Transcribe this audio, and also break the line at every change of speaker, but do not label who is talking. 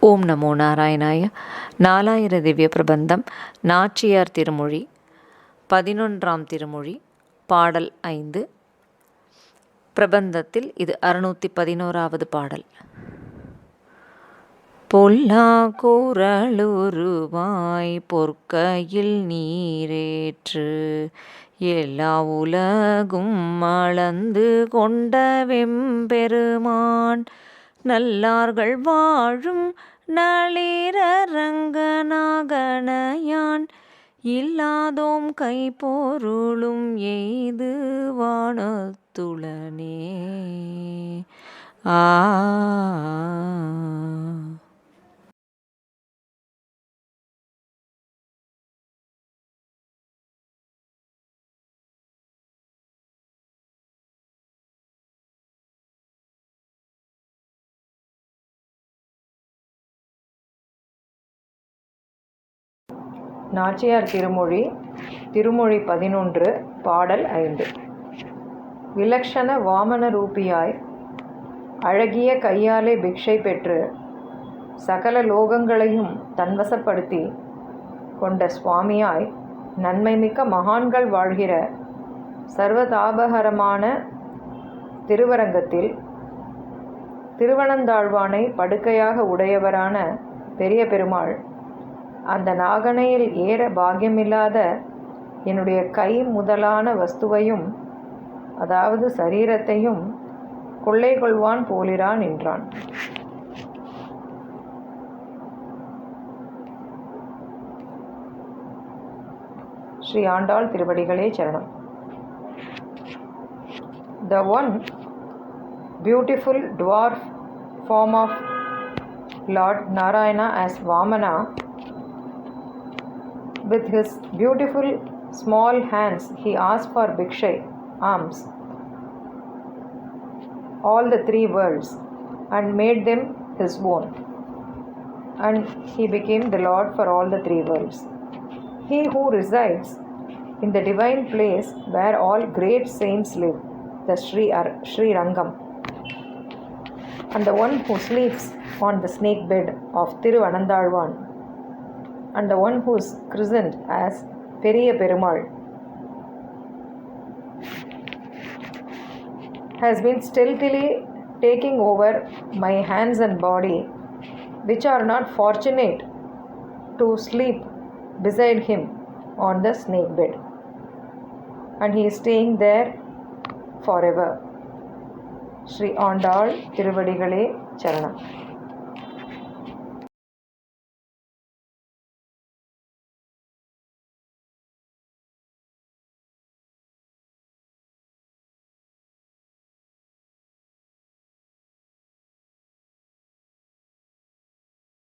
ஓம் நமோ நாராயணாய. நாலாயிர திவ்ய பிரபந்தம். நாச்சியார் திருமொழி. பதினொன்றாம் திருமொழி. பாடல் ஐந்து. பிரபந்தத்தில் இது அறுநூற்றி பதினோராவது பாடல். பொல்லா கோரலுருவாய் பொற்கையில் நீரேற்று எல்லா உலகும் அளந்து கொண்ட வெம்பெருமான். நல்லார்கள் வாழும் நளிரரங்கநாகனையான். இல்லாதோம் கைப்பொருளும் எய்து வானத்துளனே. ஆ.
நாச்சியார் திருமொழி திருமொழி பதினொன்று பாடல் ஐந்து. விலக்ஷண வாமன ரூபியாய் அழகிய கையாலே பிக்ஷை பெற்று சகல லோகங்களையும் தன்வசப்படுத்தி கொண்ட சுவாமியாய் நன்மை மிக்க மகான்கள் வாழ்கிற சர்வதாபகரமான திருவரங்கத்தில் திருவனந்தாழ்வானை படுக்கையாக உடையவரான பெரிய பெருமாள் அந்த நாகனையில் ஏற பாக்கியமில்லாத என்னுடைய கை முதலான வஸ்துவையும் அதாவது சரீரத்தையும் கொள்ளை கொள்வான் போலிரான் என்றான் ஸ்ரீ ஆண்டாள் திருவடிகளே சரணம். The one beautiful dwarf form of Lord Narayana as Vamana with his beautiful small hands he asked for Bhikshay, alms, all the three worlds, and made them his own. And he became the Lord for all the three worlds. He who resides in the divine place where all great saints live, the Sri, Ar- Sri Rangam, and the one who sleeps on the snake bed of Tiruvanandalvan, and the one who is christened as Periya Perumal has been stealthily taking over my hands and body, which are not fortunate to sleep beside him on the snake bed. And he is staying there forever. Sri Andal திருவடிகளே சரணம்